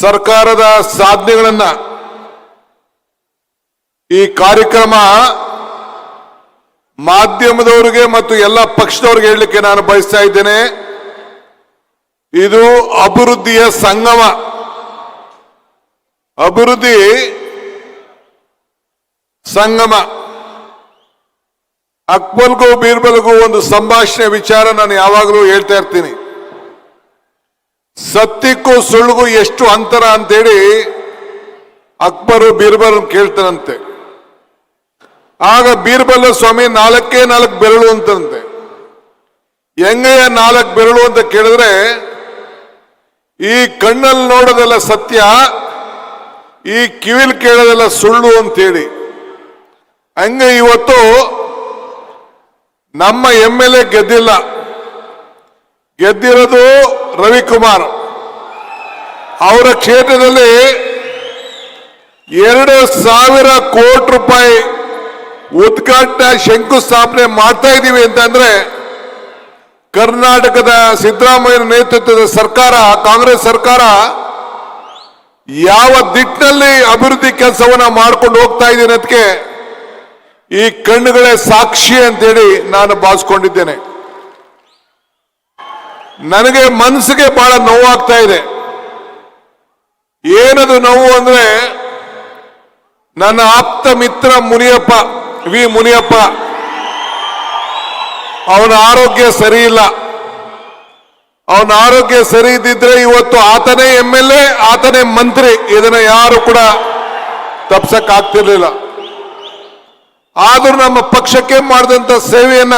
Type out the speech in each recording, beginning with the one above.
ಸರ್ಕಾರದ ಸಾಧನೆಗಳನ್ನ ಈ ಕಾರ್ಯಕ್ರಮ ಮಾಧ್ಯಮದವರಿಗೆ ಮತ್ತು ಎಲ್ಲ ಪಕ್ಷದವ್ರಿಗೆ ಹೇಳಲಿಕ್ಕೆ ನಾನು ಬಯಸ್ತಾ ಇದ್ದೇನೆ. ಇದು ಅಭಿವೃದ್ಧಿಯ ಸಂಗಮ. ಅಭಿವೃದ್ಧಿ ಸಂಗಮ. ಅಕ್ಬಲ್ಗೂ ಬೀರ್ಬಲ್ಗೂ ಒಂದು ಸಂಭಾಷಣೆ ವಿಚಾರ ನಾನು ಯಾವಾಗಲೂ ಹೇಳ್ತಾ ಇರ್ತೀನಿ. ಸತ್ಯಕ್ಕೂ ಸುಳ್ಳುಗೂ ಎಷ್ಟು ಅಂತರ ಅಂತೇಳಿ ಅಕ್ಬರು ಬೀರ್ಬಲ್ ಕೇಳ್ತಾನಂತೆ. ಆಗ ಬೀರ್ಬಲ್ ಸ್ವಾಮಿ ನಾಲ್ಕೇ ನಾಲ್ಕು ಬೆರಳು ಅಂತಂತೆ. ಹೆಂಗೆಯ ನಾಲ್ಕು ಬೆರಳು ಅಂತ ಕೇಳಿದ್ರೆ, ಈ ಕಣ್ಣಲ್ಲಿ ನೋಡೋದೆಲ್ಲ ಸತ್ಯ, ಈ ಕಿವಿಲ್ ಕೇಳೋದೆಲ್ಲ ಸುಳ್ಳು ಅಂತೇಳಿ. ಹಂಗೆ ಇವತ್ತು ನಮ್ಮ ಎಂ ಎಲ್ ಎ ಗೆದ್ದಿಲ್ಲ. ಗೆದ್ದಿರೋದು ರವಿಕುಮಾರ್. ಅವರ ಕ್ಷೇತ್ರದಲ್ಲಿ ಎರಡು ಸಾವಿರ ಕೋಟಿ ರೂಪಾಯಿ ಉದ್ಘಾಟನೆ ಶಂಕುಸ್ಥಾಪನೆ ಮಾಡ್ತಾ ಇದ್ದೀವಿ ಅಂತಂದ್ರೆ ಕರ್ನಾಟಕದ ಸಿದ್ದರಾಮಯ್ಯ ನೇತೃತ್ವದ ಸರ್ಕಾರ, ಕಾಂಗ್ರೆಸ್ ಸರ್ಕಾರ ಯಾವ ದಿಟ್ಟಿನಲ್ಲಿ ಅಭಿವೃದ್ಧಿ ಕೆಲಸವನ್ನ ಮಾಡ್ಕೊಂಡು ಹೋಗ್ತಾ ಇದ್ದೀನಿ ಅದಕ್ಕೆ ಈ ಕಣ್ಣುಗಳೇ ಸಾಕ್ಷಿ ಅಂತೇಳಿ ನಾನು ಭಾವಿಸ್ಕೊಂಡಿದ್ದೇನೆ. ನನಗೆ ಮನಸ್ಸಿಗೆ ಬಹಳ ನೋವಾಗ್ತಾ ಇದೆ. ಏನದು ನೋವು ಅಂದ್ರೆ ನನ್ನ ಆಪ್ತ ಮಿತ್ರ ಮುನಿಯಪ್ಪ, ವಿ ಮುನಿಯಪ್ಪ. ಅವನ ಆರೋಗ್ಯ ಸರಿ ಇಲ್ಲ. ಅವನ ಆರೋಗ್ಯ ಸರಿ ಇದ್ದಿದ್ರೆ ಇವತ್ತು ಆತನೇ ಎಂ ಎಲ್ ಎ, ಆತನೇ ಮಂತ್ರಿ. ಇದನ್ನ ಯಾರು ಕೂಡ ತಪ್ಸಕ್ ಆಗ್ತಿರ್ಲಿಲ್ಲ ಆದ್ರೂ ನಮ್ಮ ಪಕ್ಷಕ್ಕೆ ಮಾಡಿದಂತ ಸೇವೆಯನ್ನ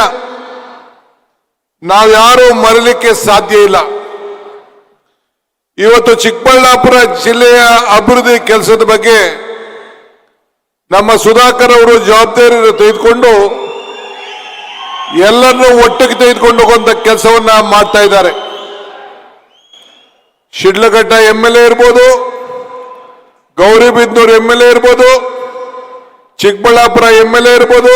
ನಾವ್ಯಾರೂ ಮರಲಿಕ್ಕೆ ಸಾಧ್ಯ ಇಲ್ಲ. ಇವತ್ತು ಚಿಕ್ಕಬಳ್ಳಾಪುರ ಜಿಲ್ಲೆಯ ಅಭಿವೃದ್ಧಿ ಕೆಲಸದ ಬಗ್ಗೆ ನಮ್ಮ ಸುಧಾಕರ್ ಅವರು ಜವಾಬ್ದಾರಿ ತೆಗೆದುಕೊಂಡು ಎಲ್ಲರನ್ನೂ ಒಟ್ಟಿಗೆ ತೆಗೆದುಕೊಂಡು ಹೋಗುವಂತ ಕೆಲಸವನ್ನ ಮಾಡ್ತಾ ಇದ್ದಾರೆ. ಶಿಡ್ಲಘಟ್ಟ ಎಂ ಎಲ್ ಎ ಇರ್ಬೋದು, ಗೌರಿಬಿದನೂರು ಎಂ ಎಲ್ ಎ ಇರ್ಬೋದು, ಚಿಕ್ಕಬಳ್ಳಾಪುರ ಎಂ ಎಲ್ ಎ ಇರ್ಬೋದು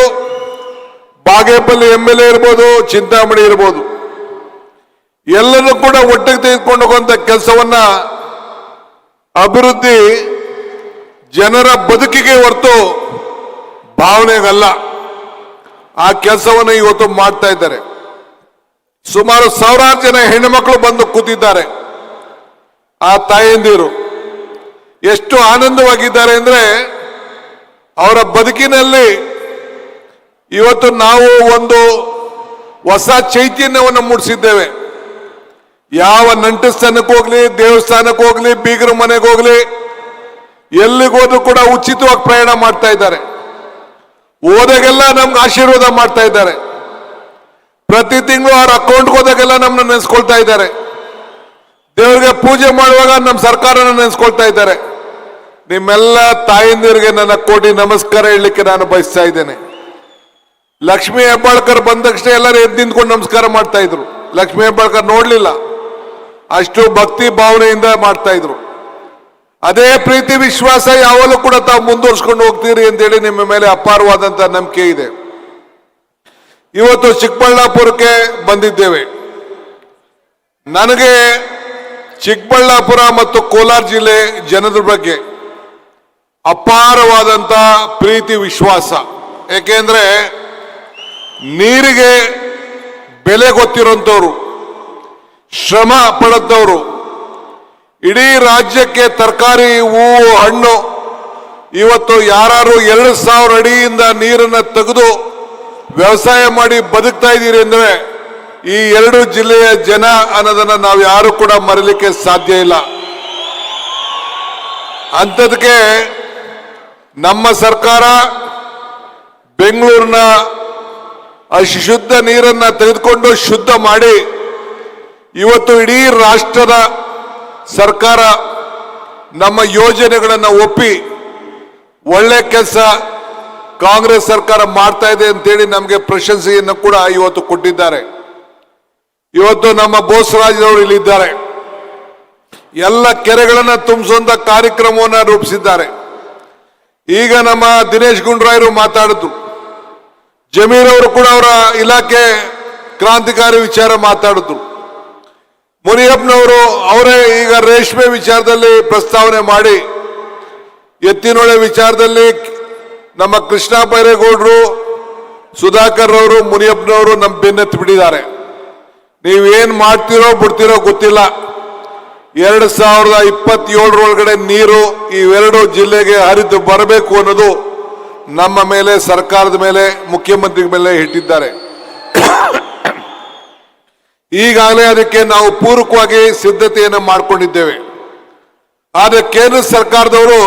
ಬಾಗೇಪಲ್ಲಿ ಎಂ ಎಲ್ ಎ ಇರ್ಬೋದು, ಚಿಂತಾಮಣಿ ಇರ್ಬೋದು. ಎಲ್ಲರೂ ಕೂಡ ಒಟ್ಟಿಗೆ ತೆಗೆದುಕೊಂಡು ಹೋಗುವಂತ ಕೆಲಸವನ್ನ ಅಭಿವೃದ್ಧಿ ಜನರ ಬದುಕಿಗೆ ಹೊರತು ಭಾವನೆಗಲ್ಲ. ಆ ಕೆಲಸವನ್ನು ಇವತ್ತು ಮಾಡ್ತಾ ಇದ್ದಾರೆ. ಸುಮಾರು ಸಾವಿರಾರು ಜನ ಹೆಣ್ಣುಮಕ್ಕಳು ಬಂದು ಕೂತಿದ್ದಾರೆ. ಆ ತಾಯಂದಿರು ಎಷ್ಟು ಆನಂದವಾಗಿದ್ದಾರೆ ಅಂದ್ರೆ ಅವರ ಬದುಕಿನಲ್ಲಿ ಇವತ್ತು ನಾವು ಒಂದು ಹೊಸ ಚೈತನ್ಯವನ್ನು ಮೂಡಿಸಿದ್ದೇವೆ. ಯಾವ ನಂಟಸ್ಥಾನಕ್ಕೆ ಹೋಗ್ಲಿ, ದೇವಸ್ಥಾನಕ್ಕೆ ಹೋಗ್ಲಿ, ಬೀಗರ ಮನೆಗೆ ಹೋಗ್ಲಿ ಎಲ್ಲಿಗೋದ್ರು ಕೂಡ ಉಚಿತವಾಗಿ ಪ್ರಯಾಣ ಮಾಡ್ತಾ ಇದ್ದಾರೆ. ಹೋದಾಗೆಲ್ಲ ನಮ್ಗೆ ಆಶೀರ್ವಾದ ಮಾಡ್ತಾ ಇದ್ದಾರೆ. ಪ್ರತಿ ತಿಂಗಳು ಅವ್ರ ಅಕೌಂಟ್ಗೆ ಹೋದಾಗೆಲ್ಲ ನಮ್ಮನ್ನ ನೆನೆಸ್ಕೊಳ್ತಾ ಇದ್ದಾರೆ. ದೇವರಿಗೆ ಪೂಜೆ ಮಾಡುವಾಗ ನಮ್ಮ ಸರ್ಕಾರನ ನೆನೆಸ್ಕೊಳ್ತಾ ಇದ್ದಾರೆ. ನಿಮ್ಮೆಲ್ಲ ತಾಯಂದಿರಿಗೆ ನನ್ನ ಕೋಟಿ ನಮಸ್ಕಾರ ಹೇಳಲಿಕ್ಕೆ ನಾನು ಬಯಸ್ತಾ ಇದ್ದೇನೆ. ಲಕ್ಷ್ಮೀ ಹೆಬ್ಬಾಳ್ಕರ್ ಬಂದ ತಕ್ಷಣ ಎಲ್ಲರೂ ಎದ್ದು ನಿಂತ್ಕೊಂಡು ನಮಸ್ಕಾರ ಮಾಡ್ತಾ ಇದ್ರು. ಲಕ್ಷ್ಮೀ ಹೆಬ್ಬಾಳ್ಕರ್ ನೋಡ್ಲಿಲ್ಲ. ಅಷ್ಟು ಭಕ್ತಿ ಭಾವನೆಯಿಂದ ಮಾಡ್ತಾ ಇದ್ರು. ಅದೇ ಪ್ರೀತಿ ವಿಶ್ವಾಸ ಯಾವಾಗಲೂ ಕೂಡ ತಾವು ಮುಂದುವರ್ಸ್ಕೊಂಡು ಹೋಗ್ತೀರಿ ಅಂತೇಳಿ ನಿಮ್ಮ ಮೇಲೆ ಅಪಾರವಾದಂತ ನಂಬಿಕೆ ಇದೆ. ಇವತ್ತು ಚಿಕ್ಕಬಳ್ಳಾಪುರಕ್ಕೆ ಬಂದಿದ್ದೇವೆ. ನನಗೆ ಚಿಕ್ಕಬಳ್ಳಾಪುರ ಮತ್ತು ಕೋಲಾರ ಜಿಲ್ಲೆ ಜನರ ಬಗ್ಗೆ ಅಪಾರವಾದಂತ ಪ್ರೀತಿ ವಿಶ್ವಾಸ. ಯಾಕೆಂದ್ರೆ ನೀರಿಗೆ ಬೆಲೆ ಗೊತ್ತಿರೋಂಥವ್ರು, ಶ್ರಮ ಪಡೆದವರು ಇಡೀ ರಾಜ್ಯಕ್ಕೆ ತರಕಾರಿ, ಹೂವು, ಹಣ್ಣು, ಇವತ್ತು ಯಾರು ಎರಡು ಸಾವಿರ ಅಡಿಯಿಂದ ನೀರನ್ನು ತೆಗೆದು ವ್ಯವಸಾಯ ಮಾಡಿ ಬದುಕ್ತಾ ಇದ್ದೀರಿ ಅಂದ್ರೆ ಈ ಎರಡು ಜಿಲ್ಲೆಯ ಜನ ಅನ್ನೋದನ್ನು ನಾವು ಯಾರು ಕೂಡ ಮರಲಿಕ್ಕೆ ಸಾಧ್ಯ ಇಲ್ಲ. ಅಂಥದಕ್ಕೆ ನಮ್ಮ ಸರ್ಕಾರ ಬೆಂಗಳೂರಿನ ಅಶುದ್ಧ ನೀರನ್ನ ತೆಗೆದುಕೊಂಡು ಶುದ್ಧ ಮಾಡಿ ಇವತ್ತು ಇಡೀ ರಾಷ್ಟ್ರದ ಸರ್ಕಾರ ನಮ್ಮ ಯೋಜನೆಗಳನ್ನು ಒಪ್ಪಿ ಒಳ್ಳೆ ಕೆಲಸ ಕಾಂಗ್ರೆಸ್ ಸರ್ಕಾರ ಮಾಡ್ತಾ ಇದೆ ಅಂತೇಳಿ ನಮಗೆ ಪ್ರಶಂಸೆಯನ್ನು ಕೂಡ ಇವತ್ತು ಕೊಟ್ಟಿದ್ದಾರೆ. ಇವತ್ತು ನಮ್ಮ ಬೋಸರಾಜರವರು ಇಲ್ಲಿದ್ದಾರೆ. ಎಲ್ಲ ಕೆರೆಗಳನ್ನ ತುಂಬಿಸುವಂತ ಕಾರ್ಯಕ್ರಮವನ್ನ ರೂಪಿಸಿದ್ದಾರೆ. ಈಗ ನಮ್ಮ ದಿನೇಶ್ ಗುಂಡ್ರಾಯರು ಮಾತಾಡಿದ್ರು ಜಮೀರ್ ಅವರು ಕೂಡ ಅವರ ಇಲಾಖೆ ಕ್ರಾಂತಿಕಾರಿ ವಿಚಾರ ಮಾತಾಡಿದ್ರು. ಮುನಿಯಪ್ಪನವರು ಅವರೇ ಈಗ ರೇಷ್ಮೆ ವಿಚಾರದಲ್ಲಿ ಪ್ರಸ್ತಾವನೆ ಮಾಡಿ, ಎತ್ತಿನೊಳೆ ವಿಚಾರದಲ್ಲಿ ನಮ್ಮ ಕೃಷ್ಣ ಬೈರೇಗೌಡರು, ಸುಧಾಕರ್ ಅವರು ಮುನಿಯಪ್ಪನವರು ನಮ್ಮ ಬೆನ್ನೆತ್ತು ಬಿಟ್ಟಿದ್ದಾರೆ. ನೀವೇನ್ ಮಾಡ್ತೀರೋ ಬಿಡ್ತೀರೋ ಗೊತ್ತಿಲ್ಲ. ಎರಡು ಸಾವಿರದ ಇಪ್ಪತ್ತೇಳರೊಳಗಡೆ ನೀರು ಇವೆರಡು ಜಿಲ್ಲೆಗೆ ಹರಿದು ಬರಬೇಕು ಅನ್ನೋದು ನಮ್ಮ ಮೇಲೆ, ಸರ್ಕಾರದ ಮೇಲೆ ಮುಖ್ಯಮಂತ್ರಿ ಮೇಲೆ ಇಟ್ಟಿದ್ದಾರೆ. ಈಗಾಗಲೇ ಅದಕ್ಕೆ ನಾವು ಪೂರಕವಾಗಿ ಸಿದ್ಧತೆಯನ್ನು ಮಾಡಿಕೊಂಡಿದ್ದೇವೆ. ಆದರೆ ಕೇಂದ್ರ ಸರ್ಕಾರದವರು,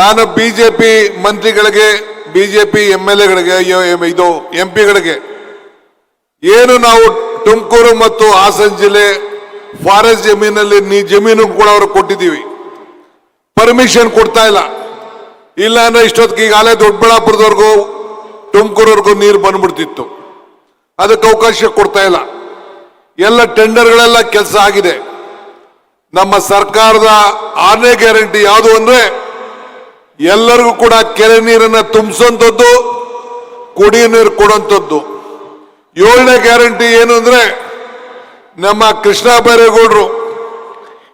ನಾನು ಬಿಜೆಪಿ ಮಂತ್ರಿಗಳಿಗೆ, ಬಿಜೆಪಿ ಎಂ ಎಲ್ ಎಗಳಿಗೆ ಇದು ಎಂ ಪಿಗಳಿಗೆ ಏನು ನಾವು ತುಮಕೂರು ಮತ್ತು ಹಾಸನ ಜಿಲ್ಲೆ ಫಾರೆಸ್ಟ್ ಜಮೀನಲ್ಲಿ ನೀ ಜಮೀನು ಕೂಡ ಅವ್ರಿಗೆ ಕೊಟ್ಟಿದ್ದೀವಿ. ಪರ್ಮಿಷನ್ ಕೊಡ್ತಾ ಇಲ್ಲ. ಇಲ್ಲ ಅಂದ್ರೆ ಇಷ್ಟೊತ್ತಿಗೆ ಈಗಾಗಲೇ ದೊಡ್ಡಬಳ್ಳಾಪುರದವರೆಗೂ ತುಮಕೂರವರೆಗೂ ನೀರು ಬಂದ್ಬಿಡ್ತಿತ್ತು. ಅದಕ್ಕೆ ಅವಕಾಶ ಕೊಡ್ತಾ ಇಲ್ಲ. ಎಲ್ಲ ಟೆಂಡರ್ಗಳೆಲ್ಲ ಕೆಲಸ ಆಗಿದೆ. ನಮ್ಮ ಸರ್ಕಾರದ ಆರನೇ ಗ್ಯಾರಂಟಿ ಯಾವುದು ಅಂದ್ರೆ ಎಲ್ಲರಿಗೂ ಕೂಡ ಕೆರೆ ನೀರನ್ನ ತುಂಬಿಸುವಂಥದ್ದು, ಕುಡಿಯೋ ನೀರು ಕೊಡುವಂಥದ್ದು. ಏಳನೇ ಗ್ಯಾರಂಟಿ ಏನು ಅಂದ್ರೆ ನಮ್ಮ ಕೃಷ್ಣ ಬೈರೇಗೌಡರು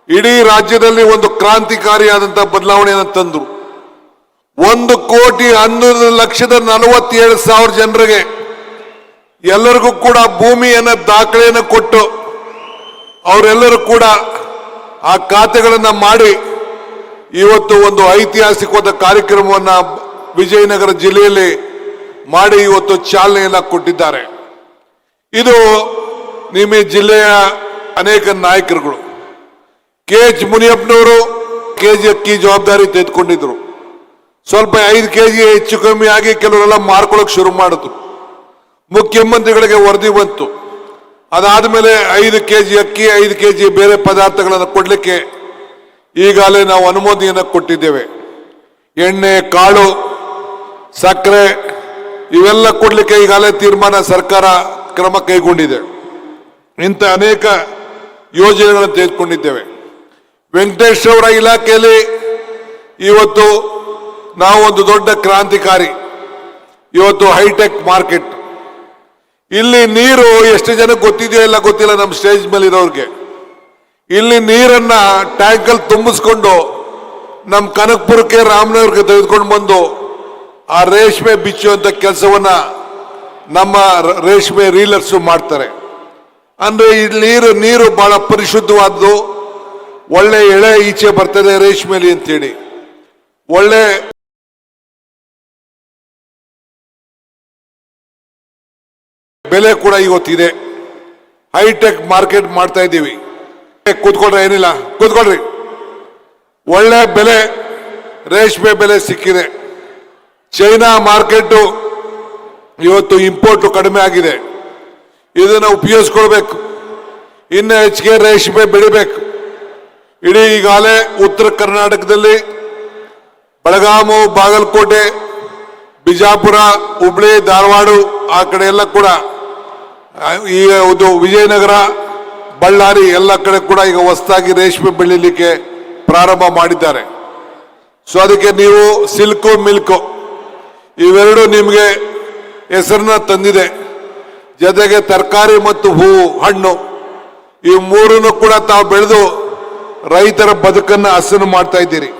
ಇಡೀ ರಾಜ್ಯದಲ್ಲಿ ಒಂದು ಕ್ರಾಂತಿಕಾರಿಯಾದಂಥ ಬದಲಾವಣೆಯನ್ನು ತಂದರು. ಒಂದು ಕೋಟಿ ಹನ್ನೊಂದು ಲಕ್ಷದ ನಲವತ್ತೇಳು ಸಾವಿರ ಜನರಿಗೆ ಎಲ್ಲರಿಗೂ ಕೂಡ ಭೂಮಿಯನ್ನ ದಾಖಲೆಯನ್ನು ಕೊಟ್ಟು ಅವರೆಲ್ಲರೂ ಕೂಡ ಆ ಖಾತೆಗಳನ್ನ ಮಾಡಿ ಇವತ್ತು ಒಂದು ಐತಿಹಾಸಿಕವಾದ ಕಾರ್ಯಕ್ರಮವನ್ನ ವಿಜಯನಗರ ಜಿಲ್ಲೆಯಲ್ಲಿ ಮಾಡಿ ಇವತ್ತು ಚಾಲನೆಯನ್ನ ಕೊಟ್ಟಿದ್ದಾರೆ. ಇದು ನಿಮ್ಮ ಜಿಲ್ಲೆಯ ಅನೇಕ ನಾಯಕರುಗಳು. ಕೆ ಎಚ್ ಮುನಿಯಪ್ಪನವರು ಕೆ ಜಿ ಅಕ್ಕಿ ಜವಾಬ್ದಾರಿ ತೆಗೆದುಕೊಂಡಿದ್ರು. ಸ್ವಲ್ಪ ಐದು ಕೆ ಜಿ ಹೆಚ್ಚು ಕಮ್ಮಿ ಆಗಿ ಕೆಲವರೆಲ್ಲ ಮಾರ್ಕೊಳ್ಳೋಕೆ ಶುರು ಮಾಡಿದ್ರು ಮುಖ್ಯಮಂತ್ರಿಗಳಿಗೆ ವರದಿ ಬಂತು. ಅದಾದ್ಮೇಲೆ ಐದು ಕೆ ಜಿ ಅಕ್ಕಿ, ಐದು ಕೆ ಜಿ ಬೇರೆ ಪದಾರ್ಥಗಳನ್ನು ಕೊಡಲಿಕ್ಕೆ ಈಗಾಗಲೇ ನಾವು ಅನುಮೋದನೆಯನ್ನು ಕೊಟ್ಟಿದ್ದೇವೆ. ಎಣ್ಣೆ, ಕಾಳು, ಸಕ್ಕರೆ ಇವೆಲ್ಲ ಕೊಡಲಿಕ್ಕೆ ಈಗಾಗಲೇ ತೀರ್ಮಾನ ಸರ್ಕಾರ ಕ್ರಮ ಕೈಗೊಂಡಿದೆ. ಇಂಥ ಅನೇಕ ಯೋಜನೆಗಳನ್ನು ತೆಗೆದುಕೊಂಡಿದ್ದೇವೆ. ವೆಂಕಟೇಶ್ವರ ಇಲಾಖೆಯಲ್ಲಿ ಇವತ್ತು ನಾವು ಒಂದು ದೊಡ್ಡ ಕ್ರಾಂತಿಕಾರಿ. ಇವತ್ತು ಹೈಟೆಕ್ ಮಾರ್ಕೆಟ್. ಇಲ್ಲಿ ನೀರು ಎಷ್ಟು ಜನಕ್ಕೆ ಗೊತ್ತಿದೆಯೋ ಇಲ್ಲ ಗೊತ್ತಿಲ್ಲ ನಮ್ಮ ಸ್ಟೇಜ್ ಮೇಲೆ ಇರೋರಿಗೆ ಇಲ್ಲಿ ನೀರನ್ನ ಟ್ಯಾಂಕಲ್ಲಿ ತುಂಬಿಸ್ಕೊಂಡು ನಮ್ಮ ಕನಕಪುರಕ್ಕೆ ರಾಮನಗರಕ್ಕೆ ತೆಗೆದುಕೊಂಡು ಬಂದು ಆ ರೇಷ್ಮೆ ಬಿಚ್ಚುವಂತ ಕೆಲಸವನ್ನ ನಮ್ಮ ರೇಷ್ಮೆ ರೀಲರ್ಸ್ ಮಾಡ್ತಾರೆ. ಅಂದ್ರೆ ಈ ನೀರು ನೀರು ಬಹಳ ಪರಿಶುದ್ಧವಾದ್ದು. ಒಳ್ಳೆ ಎಳೆ ಈಚೆ ಬರ್ತದೆ ರೇಷ್ಮೆಲಿ ಅಂತೇಳಿ. ಒಳ್ಳೆ ಬೆಲೆ ಕೂಡ ಇವತ್ತಿದೆ ಹೈಟೆಕ್ ಮಾರ್ಕೆಟ್ ಮಾಡ್ತಾ ಇದ್ದೀವಿ. ಕೂತ್ಕೊಂಡ್ರೆ ಏನಿಲ್ಲ. ಕೂತ್ಕೊಳ್ರಿ. ಒಳ್ಳೆ ಬೆಲೆ, ರೇಷ್ಮೆ ಬೆಲೆ ಸಿಕ್ಕಿದೆ. ಚೈನಾ ಮಾರ್ಕೆಟ್ ಇವತ್ತು ಇಂಪೋರ್ಟ್ ಕಡಿಮೆ ಆಗಿದೆ. ಇದನ್ನು ಉಪಯೋಗಿಸ್ಕೊಳ್ಬೇಕು. ಇನ್ನು ಹೆಚ್ಚಿಗೆ ರೇಷ್ಮೆ ಬೆಳಿಬೇಕು. ಇಡೀ ಈಗಾಗಲೇ ಉತ್ತರ ಕರ್ನಾಟಕದಲ್ಲಿ ಬೆಳಗಾಮು, ಬಾಗಲಕೋಟೆ, ಬಿಜಾಪುರ, ಹುಬ್ಳಿ, ಧಾರವಾಡ ಆ ಕಡೆ ಎಲ್ಲ ಕೂಡ ಆ, ಒಂದು ವಿಜಯನಗರ ಬಳ್ಳಾರಿ ಎಲ್ಲ ಕಡೆ ಕೂಡ ಈಗ ಹೊಸದಾಗಿ ರೇಷ್ಮೆ ಬೆಳೀಲಿಕ್ಕೆ ಪ್ರಾರಂಭ ಮಾಡಿದ್ದಾರೆ. ಸೊ ಅದಕ್ಕೆ ನೀವು ಸಿಲ್ಕು ಮಿಲ್ಕು ಇವೆರಡು ನಿಮಗೆ ಹೆಸರನ್ನ ತಂದಿದೆ. ಜೊತೆಗೆ ತರಕಾರಿ ಮತ್ತು ಹೂವು ಹಣ್ಣು ಈ ಮೂರನ್ನು ಕೂಡ ತಾವು ಬೆಳೆದು ರೈತರ ಬದುಕನ್ನು ಹಸನು ಮಾಡ್ತಾ ಇದ್ದೀರಿ.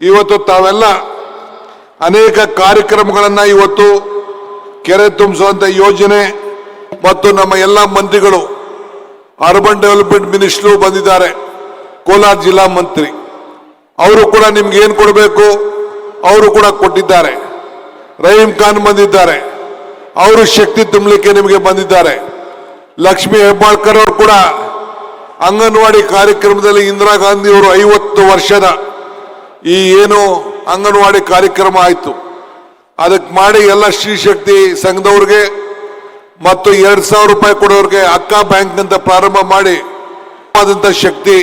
ಇವತ್ತು ತಾವೆಲ್ಲ ಅನೇಕ ಕಾರ್ಯಕ್ರಮಗಳನ್ನು ಇವತ್ತು ಕೆರೆ ತುಂಬಿಸುವಂಥ ಯೋಜನೆ ಮತ್ತು ನಮ್ಮ ಎಲ್ಲ ಮಂತ್ರಿಗಳು ಅರ್ಬನ್ ಡೆವಲಪ್ಮೆಂಟ್ ಮಿನಿಸ್ಟ್ರು ಬಂದಿದ್ದಾರೆ, ಕೋಲಾರ ಜಿಲ್ಲಾ ಮಂತ್ರಿ. ಅವರು ಕೂಡ ನಿಮ್ಗೆ ಏನು ಕೊಡಬೇಕು? ಅವರು ಕೂಡ ಕೊಟ್ಟಿದ್ದಾರೆ. ರಹೀಂ ಖಾನ್ ಬಂದಿದ್ದಾರೆ. ಅವರು ಶಕ್ತಿ ತುಂಬಲಿಕ್ಕೆ ನಿಮಗೆ ಬಂದಿದ್ದಾರೆ. ಲಕ್ಷ್ಮಿ ಹೆಬ್ಬಾಳ್ಕರ್ ಅವರು ಕೂಡ ಅಂಗನವಾಡಿ ಕಾರ್ಯಕ್ರಮದಲ್ಲಿ ಇಂದಿರಾ ಗಾಂಧಿ ಅವರು ಐವತ್ತು ವರ್ಷದ ಈ ಏನು ಅಂಗನವಾಡಿ ಕಾರ್ಯಕ್ರಮ ಆಯಿತು. ಅದಕ್ಕೆ ಮಾಡಿ ಎಲ್ಲ ಶ್ರೀ ಶಕ್ತಿ ಸಂಘದವ್ರಿಗೆ ಮತ್ತು ಎರಡ್ ಸಾವಿರ ರೂಪಾಯಿ ಕೊಡೋರಿಗೆ ಅಕ್ಕ ಬ್ಯಾಂಕ್ ಅಂತ ಪ್ರಾರಂಭ ಮಾಡಿ ಶಕ್ತಿ,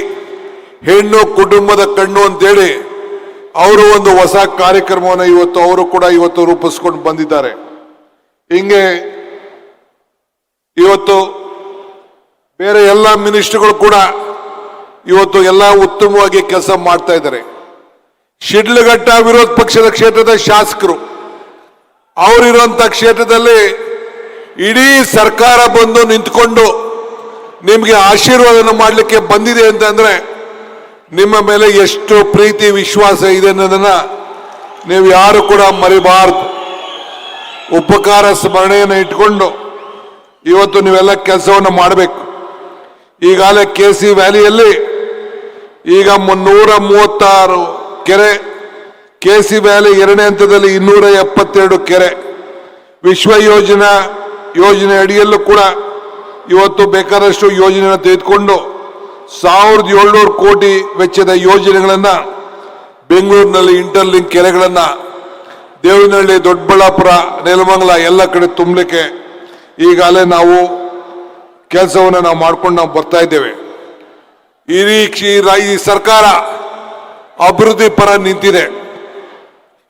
ಹೆಣ್ಣು, ಕುಟುಂಬದ ಕಣ್ಣು ಅಂತೇಳಿ ಅವರು ಒಂದು ಹೊಸ ಕಾರ್ಯಕ್ರಮವನ್ನು ಇವತ್ತು ಅವರು ಕೂಡ ಇವತ್ತು ರೂಪಿಸ್ಕೊಂಡು ಬಂದಿದ್ದಾರೆ. ಹಿಂಗೆ ಇವತ್ತು ಬೇರೆ ಎಲ್ಲ ಮಿನಿಸ್ಟ್ರುಗಳು ಕೂಡ ಇವತ್ತು ಎಲ್ಲ ಉತ್ತಮವಾಗಿ ಕೆಲಸ ಮಾಡ್ತಾ ಇದ್ದಾರೆ. ಶಿಡ್ಲಘಟ್ಟ ವಿರೋಧ ಪಕ್ಷದ ಕ್ಷೇತ್ರದ ಶಾಸಕರು, ಅವರಿರುವಂತ ಕ್ಷೇತ್ರದಲ್ಲಿ ಇಡೀ ಸರ್ಕಾರ ಬಂದು ನಿಂತ್ಕೊಂಡು ನಿಮಗೆ ಆಶೀರ್ವಾದನ ಮಾಡಲಿಕ್ಕೆ ಬಂದಿದೆ ಅಂತಂದ್ರೆ ನಿಮ್ಮ ಮೇಲೆ ಎಷ್ಟು ಪ್ರೀತಿ, ವಿಶ್ವಾಸ ಇದೆ ಅನ್ನೋದನ್ನ ನೀವು ಯಾರು ಕೂಡ ಮರಿಬಾರ್ದು. ಉಪಕಾರ, ಸ್ಮರಣೆಯನ್ನು ಇಟ್ಕೊಂಡು ಇವತ್ತು ನೀವೆಲ್ಲ ಕೆಲಸವನ್ನು ಮಾಡಬೇಕು. ಈಗಾಗಲೇ ಕೆ ಸಿ ವ್ಯಾಲಿಯಲ್ಲಿ ಈಗ ಮುನ್ನೂರ ಮೂವತ್ತಾರು ಕೆರೆ ಕೆ ಸಿ ವ್ಯಾಲಿ ಎರಡನೇ ಹಂತದಲ್ಲಿ ಇನ್ನೂರ ಎಪ್ಪತ್ತೆರಡು ಕೆರೆ. ವಿಶ್ವ ಯೋಜನಾ ಯೋಜನೆ ಅಡಿಯಲ್ಲೂ ಕೂಡ ಇವತ್ತು ಬೇಕಾದಷ್ಟು ಯೋಜನೆಯನ್ನು ತೆಗೆದುಕೊಂಡು ಸಾವಿರದ ಏಳ್ನೂರು ಕೋಟಿ ವೆಚ್ಚದ ಯೋಜನೆಗಳನ್ನು ಬೆಂಗಳೂರಿನಲ್ಲಿ ಇಂಟರ್ಲಿಂಕ್ ಕೆರೆಗಳನ್ನು ದೇವನಹಳ್ಳಿ, ದೊಡ್ಡಬಳ್ಳಾಪುರ, ನೆಲಮಂಗಲ ಎಲ್ಲ ಕಡೆ ತುಂಬಲಿಕ್ಕೆ ಈಗಾಗಲೇ ನಾವು ಕೆಲಸವನ್ನು ನಾವು ಮಾಡ್ಕೊಂಡು ನಾವು ಬರ್ತಾ ಇದ್ದೇವೆ. ಈ ರೀಕ್ಷಿ ಈ ಸರ್ಕಾರ ಅಭಿವೃದ್ಧಿ ಪರ ನಿಂತಿದೆ.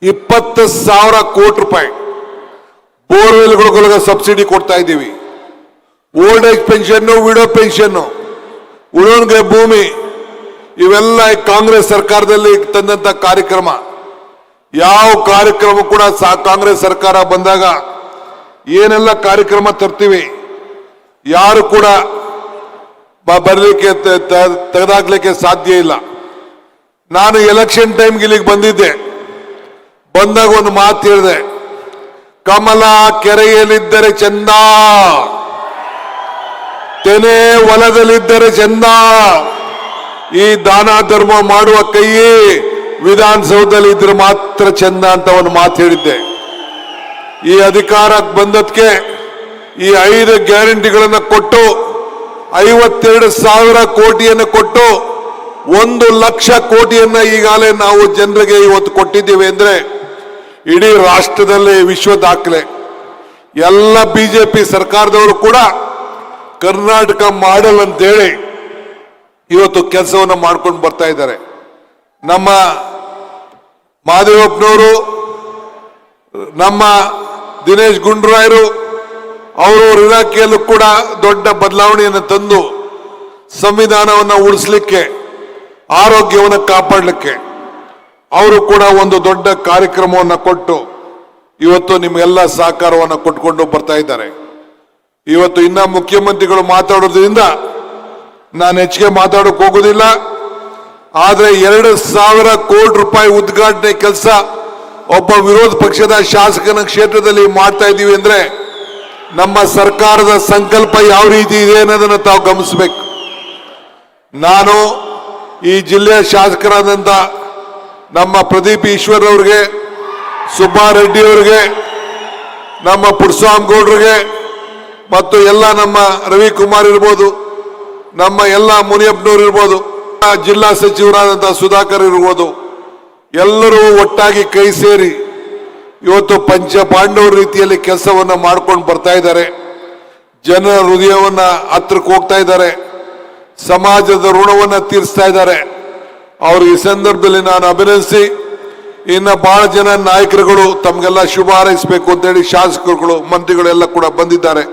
ಇಪ್ಪತ್ತು ಸಾವಿರ ಕೋಟಿ ರೂಪಾಯಿ ಬೋರ್ವೆಲ್ಗಳಿಗೆ ಸಬ್ಸಿಡಿ ಕೊಡ್ತಾ ಇದ್ದೀವಿ. Old age pension widow pension ಉಳೋನ್ಗೆ ಭೂಮಿ, ಇವೆಲ್ಲ ಕಾಂಗ್ರೆಸ್ ಸರ್ಕಾರದಲ್ಲಿ ತಂದಂತ ಕಾರ್ಯಕ್ರಮ. ಯಾವ ಕಾರ್ಯಕ್ರಮ ಕೂಡ ಕಾಂಗ್ರೆಸ್ ಸರ್ಕಾರ ಬಂದಾಗ ಏನೆಲ್ಲ ಕಾರ್ಯಕ್ರಮ ತರ್ತೀವಿ, ಯಾರು ಕೂಡ ಬರಲಿಕ್ಕೆ ತೆಗೆದಾಕ್ಲಿಕ್ಕೆ ಸಾಧ್ಯ ಇಲ್ಲ. ನಾನು ಎಲೆಕ್ಷನ್ ಟೈಮ್ಗೆ ಇಲ್ಲಿಗೆ ಬಂದಿದ್ದೆ. ಬಂದಾಗ ಒಂದು ಮಾತು ಹೇಳಿದೆ. ಕಮಲ ಕೆರೆಯಲ್ಲಿದ್ದರೆ ಚಂದ. ತೆನೆ ಹೊಲದಲ್ಲಿದ್ದರೆ ಚಂದ. ಈ ದಾನ ಧರ್ಮ ಮಾಡುವ ಕೈ ವಿಧಾನಸೌಧದಲ್ಲಿ ಇದ್ರೆ ಮಾತ್ರ ಚಂದ ಅಂತ ಒಂದು ಮಾತು ಹೇಳಿದ್ದೆ. ಈ ಅಧಿಕಾರಕ್ಕೆ ಬಂದದ್ಕೆ ಈ ಐದು ಗ್ಯಾರಂಟಿಗಳನ್ನು ಕೊಟ್ಟು, ಐವತ್ತೆರಡು ಸಾವಿರ ಕೋಟಿಯನ್ನು ಕೊಟ್ಟು, ಒಂದು ಲಕ್ಷ ಕೋಟಿಯನ್ನ ಈಗಾಗಲೇ ನಾವು ಜನರಿಗೆ ಇವತ್ತು ಕೊಟ್ಟಿದ್ದೀವಿ ಅಂದ್ರೆ ಇಡೀ ರಾಷ್ಟ್ರದಲ್ಲಿ ವಿಶ್ವ ದಾಖಲೆ. ಎಲ್ಲ ಬಿಜೆಪಿ ಸರ್ಕಾರದವರು ಕೂಡ ಕರ್ನಾಟಕ ಮಾಡಲ್ ಅಂತೇಳಿ ಇವತ್ತು ಕೆಲಸವನ್ನು ಮಾಡ್ಕೊಂಡು ಬರ್ತಾ ಇದ್ದಾರೆ. ನಮ್ಮ ಮಾದೇವಪ್ಪನವರು, ನಮ್ಮ ದಿನೇಶ್ ಗುಂಡ್ರಾಯರು ಅವರವ್ರ ಇಲಾಖೆಯಲ್ಲೂ ಕೂಡ ದೊಡ್ಡ ಬದಲಾವಣೆಯನ್ನು ತಂದು ಸಂವಿಧಾನವನ್ನು ಉಳಿಸ್ಲಿಕ್ಕೆ, ಆರೋಗ್ಯವನ್ನು ಕಾಪಾಡಲಿಕ್ಕೆ. ಅವರು ಕೂಡ ಒಂದು ದೊಡ್ಡ ಕಾರ್ಯಕ್ರಮವನ್ನು ಕೊಟ್ಟು ಇವತ್ತು ನಿಮಗೆಲ್ಲ ಸಹಕಾರವನ್ನು ಕೊಟ್ಕೊಂಡು ಬರ್ತಾ ಇದ್ದಾರೆ. ಇವತ್ತು ಇನ್ನ ಮುಖ್ಯಮಂತ್ರಿಗಳು ಮಾತಾಡೋದ್ರಿಂದ ನಾನು ಹೆಚ್ಚಿಗೆ ಮಾತಾಡೋಕೆ ಹೋಗೋದಿಲ್ಲ. ಆದರೆ ಎರಡು ಸಾವಿರ ಕೋಟಿ ರೂಪಾಯಿ ಉದ್ಘಾಟನೆ ಕೆಲಸ ಒಬ್ಬ ವಿರೋಧ ಪಕ್ಷದ ಶಾಸಕನ ಕ್ಷೇತ್ರದಲ್ಲಿ ಮಾಡ್ತಾ ಇದ್ದೀವಿ ಅಂದ್ರೆ ನಮ್ಮ ಸರ್ಕಾರದ ಸಂಕಲ್ಪ ಯಾವ ರೀತಿ ಇದೆ ಅನ್ನೋದನ್ನು ತಾವು ಗಮನಿಸಬೇಕು. ನಾನು ಈ ಜಿಲ್ಲೆಯ ಶಾಸಕರಾದಂಥ ನಮ್ಮ ಪ್ರದೀಪ್ ಈಶ್ವರ್ ಅವ್ರಿಗೆ ಸುಬ್ಬಾರೆಡ್ಡಿ ಅವ್ರಿಗೆ, ನಮ್ಮ ಪುರುಸ್ವಾಮ್ ಗೌಡ್ರಿಗೆ ಮತ್ತು ಎಲ್ಲ ನಮ್ಮ ರವಿಕುಮಾರ್ ಇರ್ಬೋದು, ನಮ್ಮ ಎಲ್ಲ ಮುನಿಯಪ್ಪನವ್ರು ಇರ್ಬೋದು ಜಿಲ್ಲಾ ಸಚಿವರಾದಂಥ ಸುಧಾಕರ್ ಇರ್ಬೋದು, ಎಲ್ಲರೂ ಒಟ್ಟಾಗಿ ಕೈ ಸೇರಿ ಇವತ್ತು ಪಂಚ ಪಾಂಡವರ ರೀತಿಯಲ್ಲಿ ಕೆಲಸವನ್ನ ಮಾಡ್ಕೊಂಡು ಬರ್ತಾ ಇದ್ದಾರೆ. ಜನರ ಹೃದಯವನ್ನ ಹತ್ರಕ್ಕೆ ಹೋಗ್ತಾ ಇದ್ದಾರೆ. ಸಮಾಜದ ಋಣವನ್ನ ತೀರಿಸ್ತಾ ಇದ್ದಾರೆ. ಅವರು ಈ ಸಂದರ್ಭದಲ್ಲಿ ನಾನು ಅಭಿನಂದಿಸಿ, ಇನ್ನ ಬಹಳ ಜನ ನಾಯಕರುಗಳು ತಮಗೆಲ್ಲ ಶುಭ ಹಾರೈಸಬೇಕು ಅಂತೇಳಿ ಶಾಸಕರುಗಳು, ಮಂತ್ರಿಗಳೆಲ್ಲ ಕೂಡ ಬಂದಿದ್ದಾರೆ.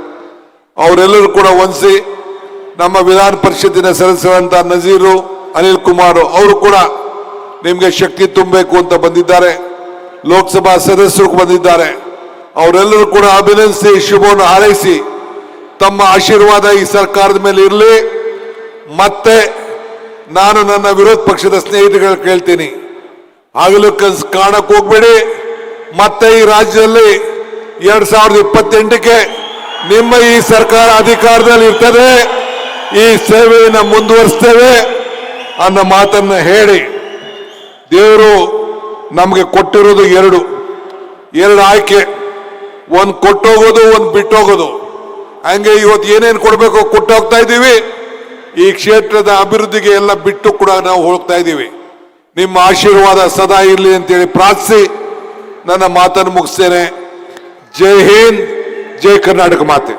ಅವರೆಲ್ಲರೂ ಕೂಡ ವಂದಿಸಿ ನಮ್ಮ ವಿಧಾನ ಪರಿಷತ್ತಿನ ಸದಸ್ಯರಂತ ನಜೀರು ಅನಿಲ್ ಕುಮಾರ್ ಅವರು ಕೂಡ ನಿಮಗೆ ಶಕ್ತಿ ತುಂಬಬೇಕು ಅಂತ ಬಂದಿದ್ದಾರೆ. ಲೋಕಸಭಾ ಸದಸ್ಯರು ಬಂದಿದ್ದಾರೆ. ಅವರೆಲ್ಲರೂ ಕೂಡ ಅಭಿನಂದಿಸಿ, ಶುಭವನ್ನು ಹಾರೈಸಿ, ತಮ್ಮ ಆಶೀರ್ವಾದ ಈ ಸರ್ಕಾರದ ಮೇಲೆ ಇರಲಿ. ಮತ್ತೆ ನಾನು ನನ್ನ ವಿರೋಧ ಪಕ್ಷದ ಸ್ನೇಹಿತರುಗಳು ಕೇಳ್ತೀನಿ. ಆಗಲು ಕನ್ಸ್ ಕಾಣಕ್ ಹೋಗ್ಬೇಡಿ. ಮತ್ತೆ ಈ ರಾಜ್ಯದಲ್ಲಿ ಎರಡ್ ಸಾವಿರದ ಇಪ್ಪತ್ತೆಂಟಕ್ಕೆ ನಿಮ್ಮ ಈ ಸರ್ಕಾರ ಅಧಿಕಾರದಲ್ಲಿ ಇರ್ತದೆ. ಈ ಸೇವೆಯನ್ನು ಮುಂದುವರಿಸ್ತೇವೆ ಅನ್ನೋ ಮಾತನ್ನ ಹೇಳಿ. ದೇವರು ನಮಗೆ ಕೊಟ್ಟಿರೋದು ಎರಡು. ಎರಡು ಆಯ್ಕೆ. ಒಂದು ಕೊಟ್ಟೋಗೋದು, ಒಂದು ಬಿಟ್ಟೋಗೋದು. ಹಂಗೆ ಇವತ್ತು ಏನೇನು ಕೊಡಬೇಕು ಕೊಟ್ಟೋಗ್ತಾ ಇದ್ದೀವಿ. ಈ ಕ್ಷೇತ್ರದ ಅಭಿವೃದ್ಧಿಗೆ ಎಲ್ಲ ಬಿಟ್ಟು ಕೂಡ ನಾವು ಹೋಗ್ತಾ ಇದ್ದೀವಿ. ನಿಮ್ಮ ಆಶೀರ್ವಾದ ಸದಾ ಇರಲಿ ಅಂತೇಳಿ ಪ್ರಾರ್ಥಿಸಿ, ನನ್ನ ಮಾತನ್ನು ಮುಗಿಸ್ತೇನೆ. ಜೈ ಹಿಂದ್, ಜೈ ಕರ್ನಾಟಕ ಮಾತೆ.